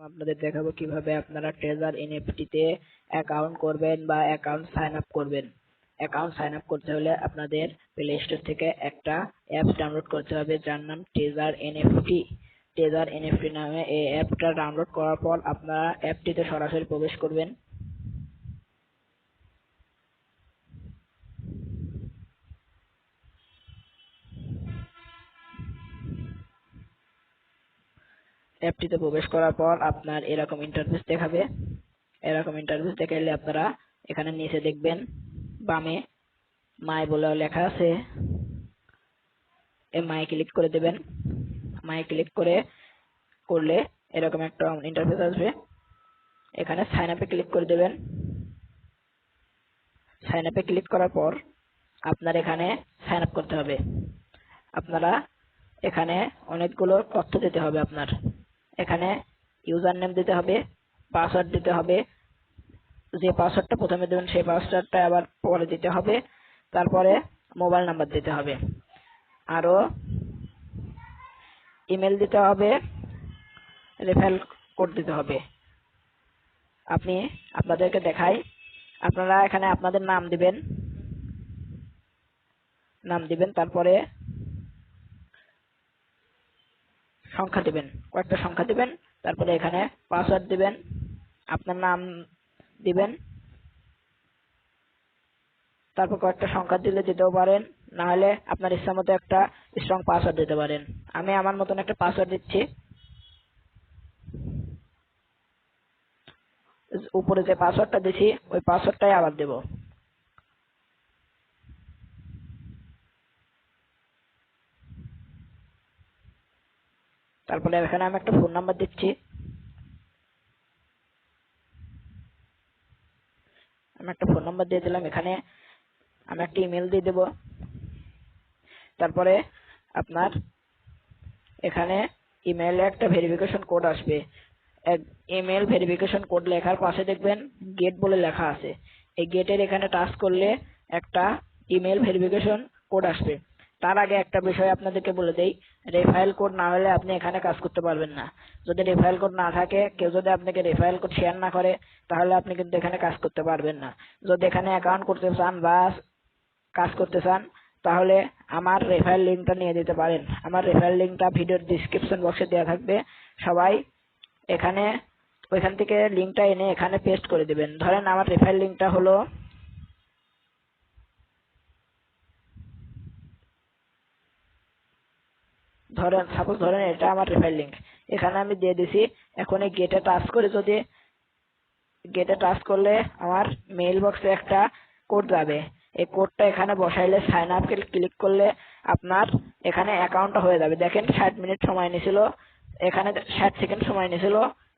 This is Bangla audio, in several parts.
আপনাদের দেখাবো কীভাবে আপনারা ট্রেজার এনএফটি তে অ্যাকাউন্ট করবেন বা অ্যাকাউন্ট সাইন আপ করবেন। অ্যাকাউন্ট সাইন আপ করতে হলে আপনাদের প্লে স্টোর থেকে একটা অ্যাপস ডাউনলোড করতে হবে, যার নাম ট্রেজার এনএফটি ট্রেজার এনএফটি নামে এই অ্যাপটা ডাউনলোড করার পর আপনারা অ্যাপটিতে সরাসরি প্রবেশ করবেন। অ্যাপটিতে প্রবেশ করার পর আপনার এরকম ইন্টারফেস দেখাবে। এরকম ইন্টারফেস দেখাইলে আপনারা এখানে নিচে দেখবেন, বামে মাই বলে লেখা আছে। এই মাই ক্লিক করে দেবেন। মাই ক্লিক করে করলে এরকম একটা ইন্টারফেস আসবে। এখানে সাইন আপে ক্লিক করে দেবেন। সাইন আপে ক্লিক করার পর আপনার এখানে সাইন আপ করতে হবে। আপনারা এখানে অনেকগুলো তথ্য দিতে হবে আপনার। এখানে ইউজার নেম দিতে হবে পাসওয়ার্ড দিতে হবে, যে পাসওয়ার্ডটা প্রথমে দেবেন সেই পাসওয়ার্ডটা আবার পরে দিতে হবে, তারপরে মোবাইল নাম্বার দিতে হবে। আরও ইমেল দিতে হবে রেফারেল কোড দিতে হবে। আপনি, আপনাদেরকে দেখাই, আপনারা এখানে আপনাদের নাম দিবেন নাম দিবেন, তারপরে সংখ্যা দিবেন। কয়েকটা সংখ্যা দিবেন, তারপরে এখানে পাসওয়ার্ড দিবেন, আপনার নাম দিবেন। তারপর কয়েকটা সংখ্যা দিলে দিতেও পারেন না হলে আপনার ইচ্ছা মতো একটা স্ট্রং পাসওয়ার্ড দিতে পারেন। আমি আমার মতন একটা পাসওয়ার্ড দিচ্ছি। উপরে যে পাসওয়ার্ডটা দিছি, ওই পাসওয়ার্ডটাই আবার দেব। তারপরে এখানে আমি একটা ফোন নাম্বার দিচ্ছি। আমি একটা ফোন নাম্বার দিয়ে দিলাম, এখানে আমি একটা ইমেল দিয়ে দেব। তারপরে আপনার এখানে ইমেইলে একটা ভেরিফিকেশন কোড আসবে। ইমেল ভেরিফিকেশন কোড লেখার পাশে দেখবেন গেট বলে লেখা আছে। এই গেটের এখানে টাচ করলে একটা ইমেল ভেরিফিকেশন কোড আসবে। তার আগে একটা বিষয় আপনাদেরকে বলে দেই রেফারেল কোড না হলে আপনি এখানে কাজ করতে পারবেন না। যদি রেফারেল কোড না থাকে, কেউ যদি আপনাকে রেফারেল কোড শেয়ার না করে, তাহলে আপনি কিন্তু এখানে কাজ করতে পারবেন না। যদি এখানে অ্যাকাউন্ট করতে চান বা কাজ করতে চান, তাহলে আমার রেফারেল লিঙ্কটা নিয়ে দিতে পারেন। আমার রেফারেল লিঙ্কটা ভিডিওর ডিসক্রিপশন বক্সে দেওয়া থাকবে। সবাই এখানে, ওইখান থেকে লিঙ্কটা এনে এখানে পেস্ট করে দিবেন। ধরেন আমার রেফারেল লিঙ্কটা হলো ধরেন সাপোজ ধরেন এটা আমার রেফারেল লিঙ্ক এখানে আমি দিয়ে দিছি, এখন এই গেটে টাচ করে যদি গেটে টাচ করলে আমার মেইল বক্সে একটা কোড যাবে। এই কোডটা এখানে বসাইলে সাইন আপ ক্লিক করলে আপনার এখানে অ্যাকাউন্টটা হয়ে যাবে। দেখেন ষাট মিনিট সময় নিয়েছিল এখানে ষাট সেকেন্ড সময় নিয়েছিল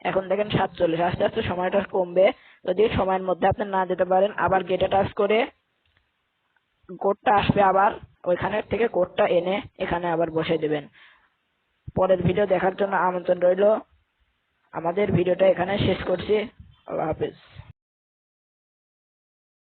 এখন দেখেন সাতচল্লিশ। আস্তে আস্তে সময়টা কমবে। যদি সময়ের মধ্যে আপনি না দিতে পারেন, আবার গেটে টাচ করে কোডটা আসবে আবার, ওইখানের থেকে কোডটা এনে এখানে আবার বসে দেবেন। পরের ভিডিও দেখার জন্য আমন্ত্রণ রইল। আমাদের ভিডিওটা এখানে শেষ করছি। আল্লাহ হাফিজ।